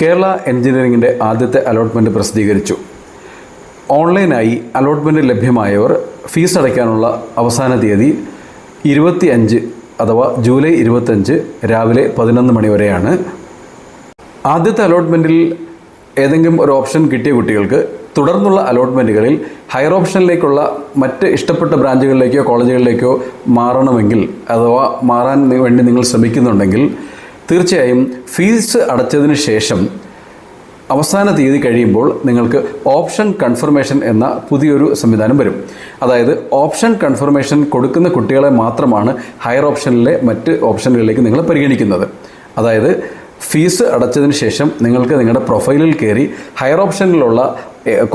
കേരള എഞ്ചിനീയറിംഗിന്റെ ആദ്യത്തെ അലോട്ട്മെന്റ് പ്രസിദ്ധീകരിച്ചു. ഓൺലൈനായി അലോട്ട്മെന്റ് ലഭ്യമായവർ ഫീസ് അടയ്ക്കാനുള്ള അവസാന തീയതി ഇരുപത്തി അഞ്ച് അഥവാ ജൂലൈ ഇരുപത്തഞ്ച് രാവിലെ പതിനൊന്ന് മണി വരെയാണ്. ആദ്യത്തെ അലോട്ട്മെന്റിൽ ഏതെങ്കിലും ഒരു ഓപ്ഷൻ കിട്ടിയ കുട്ടികൾക്ക് തുടർന്നുള്ള അലോട്ട്മെന്റുകളിൽ ഹയർ ഓപ്ഷനിലേക്കുള്ള മറ്റ് ഇഷ്ടപ്പെട്ട ബ്രാഞ്ചുകളിലേക്കോ കോളേജുകളിലേക്കോ മാറണമെങ്കിൽ അഥവാ മാറാൻ വേണ്ടി നിങ്ങൾ ശ്രമിക്കുന്നുണ്ടെങ്കിൽ തീർച്ചയായും ഫീസ് അടച്ചതിന് ശേഷം അവസാന തീയതി കഴിയുമ്പോൾ നിങ്ങൾക്ക് ഓപ്ഷൻ കൺഫർമേഷൻ എന്ന പുതിയൊരു സംവിധാനം വരും. അതായത് ഓപ്ഷൻ കൺഫർമേഷൻ കൊടുക്കുന്ന കുട്ടികളെ മാത്രമാണ് ഹയർ ഓപ്ഷനിലെ മറ്റ് ഓപ്ഷനുകളിലേക്ക് നിങ്ങൾ പരിഗണിക്കുന്നത്. അതായത് ഫീസ് അടച്ചതിന് ശേഷം നിങ്ങൾക്ക് നിങ്ങളുടെ പ്രൊഫൈലിൽ കയറി ഹയർ ഓപ്ഷനിലുള്ള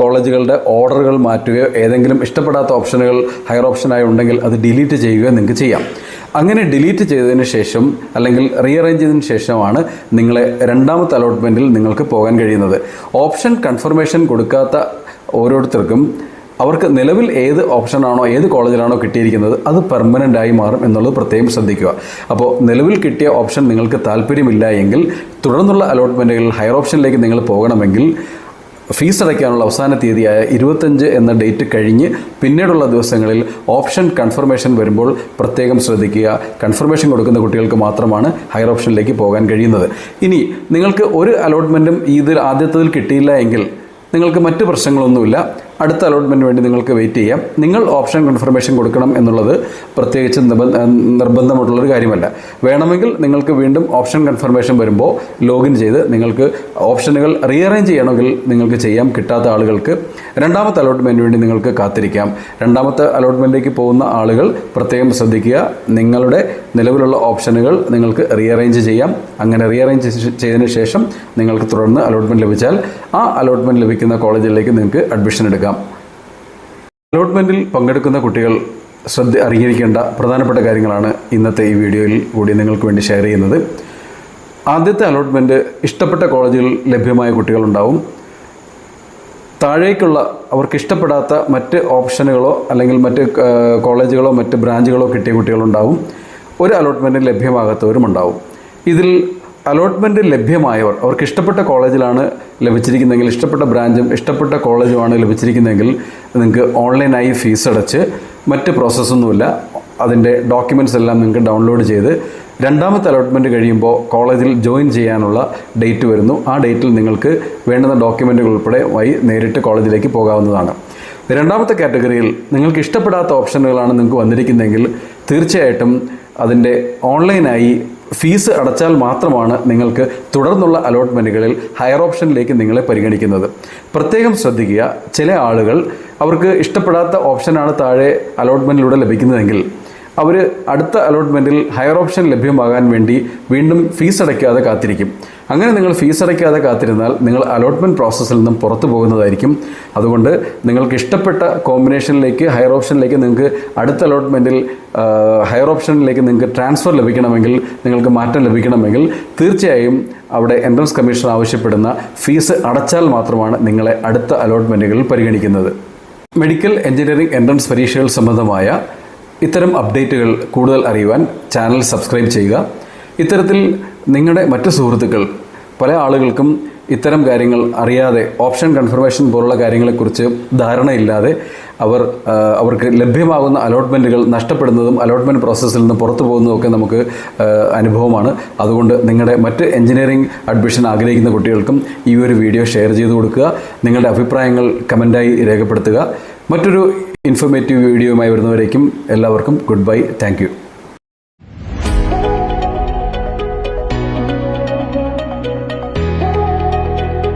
കോളേജുകളുടെ ഓർഡറുകൾ മാറ്റുകയോ ഏതെങ്കിലും ഇഷ്ടപ്പെടാത്ത ഓപ്ഷനുകൾ ഹയർ ഓപ്ഷനായി ഉണ്ടെങ്കിൽ അത് ഡിലീറ്റ് ചെയ്യുകയോ നിങ്ങൾക്ക് ചെയ്യാം. അങ്ങനെ ഡിലീറ്റ് ചെയ്തതിന് ശേഷം അല്ലെങ്കിൽ റീഅറേഞ്ച് ചെയ്തതിന് ശേഷമാണ് നിങ്ങളെ രണ്ടാമത്തെ അലോട്ട്മെന്റിൽ നിങ്ങൾക്ക് പോകാൻ കഴിയുന്നത്. ഓപ്ഷൻ കൺഫർമേഷൻ കൊടുക്കാത്ത ഓരോരുത്തർക്കും അവർക്ക് നിലവിൽ ഏത് ഓപ്ഷനാണോ ഏത് കോളേജിലാണോ കിട്ടിയിരിക്കുന്നത് അത് പെർമനന്റ് ആയി മാറും എന്നുള്ളത് പ്രത്യേകം ശ്രദ്ധിക്കുക. അപ്പോൾ നിലവിൽ കിട്ടിയ ഓപ്ഷൻ നിങ്ങൾക്ക് താല്പര്യമില്ല എങ്കിൽ തുടർന്നുള്ള അലോട്ട്മെന്റുകളിൽ ഹയർ ഓപ്ഷനിലേക്ക് നിങ്ങൾ പോകണമെങ്കിൽ ഫീസ് അടയ്ക്കാനുള്ള അവസാന തീയതിയായ ഇരുപത്തഞ്ച് എന്ന ഡേറ്റ് കഴിഞ്ഞ് പിന്നീടുള്ള ദിവസങ്ങളിൽ ഓപ്ഷൻ കൺഫർമേഷൻ വരുമ്പോൾ പ്രത്യേകം ശ്രദ്ധിക്കുക. കൺഫർമേഷൻ കൊടുക്കുന്ന കുട്ടികൾക്ക് മാത്രമാണ് ഹയർ ഓപ്ഷനിലേക്ക് പോകാൻ കഴിയുന്നത്. ഇനി നിങ്ങൾക്ക് ഒരു അലോട്ട്മെന്റും ഇതിൽ ആദ്യത്തതിൽ കിട്ടിയില്ല എങ്കിൽ നിങ്ങൾക്ക് മറ്റ് പ്രശ്നങ്ങളൊന്നുമില്ല. അടുത്ത അലോട്ട്മെന്റ് വേണ്ടി നിങ്ങൾക്ക് വെയിറ്റ് ചെയ്യാം. നിങ്ങൾ ഓപ്ഷൻ കൺഫർമേഷൻ കൊടുക്കണം എന്നുള്ളത് പ്രത്യേകിച്ച് നിർബന്ധമായിട്ടുള്ളൊരു കാര്യമല്ല. വേണമെങ്കിൽ നിങ്ങൾക്ക് വീണ്ടും ഓപ്ഷൻ കൺഫർമേഷൻ വരുമ്പോൾ ലോഗിൻ ചെയ്ത് നിങ്ങൾക്ക് ഓപ്ഷനുകൾ റീഅറേഞ്ച് ചെയ്യണമെങ്കിൽ നിങ്ങൾക്ക് ചെയ്യാം. കിട്ടാത്ത ആളുകൾക്ക് രണ്ടാമത്തെ അലോട്ട്മെന്റ് വേണ്ടി നിങ്ങൾക്ക് കാത്തിരിക്കാം. രണ്ടാമത്തെ അലോട്ട്മെന്റിലേക്ക് പോകുന്ന ആളുകൾ പ്രത്യേകം ശ്രദ്ധിക്കുക. നിങ്ങളുടെ നിലവിലുള്ള ഓപ്ഷനുകൾ നിങ്ങൾക്ക് റീഅറേഞ്ച് ചെയ്യാം. അങ്ങനെ റീഅറേഞ്ച് ചെയ്തതിന് ശേഷം നിങ്ങൾക്ക് തുടർന്ന് അലോട്ട്മെന്റ് ലഭിച്ചാൽ ആ അലോട്ട്മെന്റ് ലഭിക്കുന്ന കോളേജിലേക്ക് നിങ്ങൾക്ക് അഡ്മിഷൻ എടുക്കാം. അലോട്ട്മെന്റിൽ പങ്കെടുക്കുന്ന കുട്ടികൾ ശ്രദ്ധ അറിഞ്ഞിരിക്കേണ്ട പ്രധാനപ്പെട്ട കാര്യങ്ങളാണ് ഇന്നത്തെ ഈ വീഡിയോയിൽ കൂടി നിങ്ങൾക്ക് വേണ്ടി ഷെയർ ചെയ്യുന്നത്. ആദ്യത്തെ അലോട്ട്മെന്റ് ഇഷ്ടപ്പെട്ട കോളേജിൽ ലഭ്യമായ കുട്ടികളുണ്ടാവും. താഴേക്കുള്ള അവർക്ക് ഇഷ്ടപ്പെടാത്ത മറ്റ് ഓപ്ഷനുകളോ അല്ലെങ്കിൽ മറ്റ് കോളേജുകളോ മറ്റ് ബ്രാഞ്ചുകളോ കിട്ടിയ കുട്ടികളുണ്ടാവും. ഒരു അലോട്ട്മെന്റ് ലഭ്യമാകാത്തവരും ഉണ്ടാവും ഇതിൽ അലോട്ട്മെന്റ് ലഭ്യമായവർ അവർക്ക് ഇഷ്ടപ്പെട്ട കോളേജിലാണ് ലഭിച്ചിരിക്കുന്നതെങ്കിൽ ഇഷ്ടപ്പെട്ട ബ്രാഞ്ചും ഇഷ്ടപ്പെട്ട കോളേജുമാണ് ലഭിച്ചിരിക്കുന്നതെങ്കിൽ നിങ്ങൾക്ക് ഓൺലൈനായി ഫീസ് അടച്ച് മറ്റ് പ്രോസസ്സൊന്നുമില്ല. അതിന്റെ ഡോക്യുമെന്റ്സ് എല്ലാം നിങ്ങൾക്ക് ഡൗൺലോഡ് ചെയ്ത് രണ്ടാമത്തെ അലോട്ട്മെന്റ് കഴിയുമ്പോൾ കോളേജിൽ ജോയിൻ ചെയ്യാനുള്ള ഡേറ്റ് വരുന്നു. ആ ഡേറ്റിൽ നിങ്ങൾക്ക് വേണ്ടുന്ന ഡോക്യുമെന്റുകൾ ഉൾപ്പെടെ വഴി നേരിട്ട് കോളേജിലേക്ക് പോകാവുന്നതാണ്. രണ്ടാമത്തെ കാറ്റഗറിയിൽ നിങ്ങൾക്ക് ഇഷ്ടപ്പെടാത്ത ഓപ്ഷനുകളാണ് നിങ്ങൾക്ക് വന്നിരിക്കുന്നതെങ്കിൽ തീർച്ചയായിട്ടും അതിന്റെ ഓൺലൈനായി ഫീസ് അടച്ചാൽ മാത്രമാണ് നിങ്ങൾക്ക് തുടർന്നുള്ള അലോട്ട്മെന്റുകളിൽ ഹയർ ഓപ്ഷനിലേക്ക് നിങ്ങളെ പരിഗണിക്കുന്നത്. പ്രത്യേകം ശ്രദ്ധിക്കുക ചില ആളുകൾ അവർക്ക് ഇഷ്ടപ്പെടാത്ത ഓപ്ഷനാണ് താഴെ അലോട്ട്മെന്റിലൂടെ ലഭിക്കുന്നതെങ്കിൽ അവർ അടുത്ത അലോട്ട്മെന്റിൽ ഹയർ ഓപ്ഷൻ ലഭ്യമാകാൻ വേണ്ടി വീണ്ടും ഫീസ് അടയ്ക്കാതെ കാത്തിരിക്കും. അങ്ങനെ നിങ്ങൾ ഫീസ് അടയ്ക്കാതെ കാത്തിരുന്നാൽ നിങ്ങൾ അലോട്ട്മെന്റ് പ്രോസസ്സിൽ നിന്നും പുറത്തു പോകുന്നതായിരിക്കും. അതുകൊണ്ട് നിങ്ങൾക്ക് ഇഷ്ടപ്പെട്ട കോമ്പിനേഷനിലേക്ക് ഹയർ ഓപ്ഷനിലേക്ക് നിങ്ങൾക്ക് അടുത്ത അലോട്ട്മെന്റിൽ ഹയർ ഓപ്ഷനിലേക്ക് നിങ്ങൾക്ക് ട്രാൻസ്ഫർ ലഭിക്കണമെങ്കിൽ നിങ്ങൾക്ക് മാറ്റം ലഭിക്കണമെങ്കിൽ തീർച്ചയായും അവിടെ എൻട്രൻസ് കമ്മീഷൻ ആവശ്യപ്പെടുന്ന ഫീസ് അടച്ചാൽ മാത്രമാണ് നിങ്ങളെ അടുത്ത അലോട്ട്മെന്റുകളിൽ പരിഗണിക്കുന്നത്. മെഡിക്കൽ എഞ്ചിനീയറിംഗ് എൻട്രൻസ് പരീക്ഷകൾ സംബന്ധമായ ഇത്തരം അപ്ഡേറ്റുകൾ കൂടുതൽ അറിയുവാൻ ചാനൽ സബ്സ്ക്രൈബ് ചെയ്യുക. ഇത്തരത്തിൽ നിങ്ങളുടെ മറ്റു സുഹൃത്തുക്കൾ പല ആളുകൾക്കും ഇത്തരം കാര്യങ്ങൾ അറിയാതെ ഓപ്ഷൻ കൺഫർമേഷൻ പോലുള്ള കാര്യങ്ങളെക്കുറിച്ച് ധാരണയില്ലാതെ അവർ അവർക്ക് ലഭ്യമാകുന്ന അലോട്ട്മെന്റുകൾ നഷ്ടപ്പെടുന്നതും അലോട്ട്മെന്റ് പ്രോസസ്സിൽ നിന്ന് പുറത്തു പോകുന്നതുമൊക്കെ നമുക്ക് അനുഭവമാണ്. അതുകൊണ്ട് നിങ്ങളുടെ മറ്റ് എഞ്ചിനീയറിംഗ് അഡ്മിഷൻ ആഗ്രഹിക്കുന്ന കുട്ടികൾക്കും ഈ ഒരു വീഡിയോ ഷെയർ ചെയ്ത് കൊടുക്കുക. നിങ്ങളുടെ അഭിപ്രായങ്ങൾ കമന്റായി രേഖപ്പെടുത്തുക. മറ്റൊരു ഇൻഫോർമേറ്റീവ് വീഡിയോയുമായി വരുന്നവരേക്കും എല്ലാവർക്കും ഗുഡ് ബൈ താങ്ക്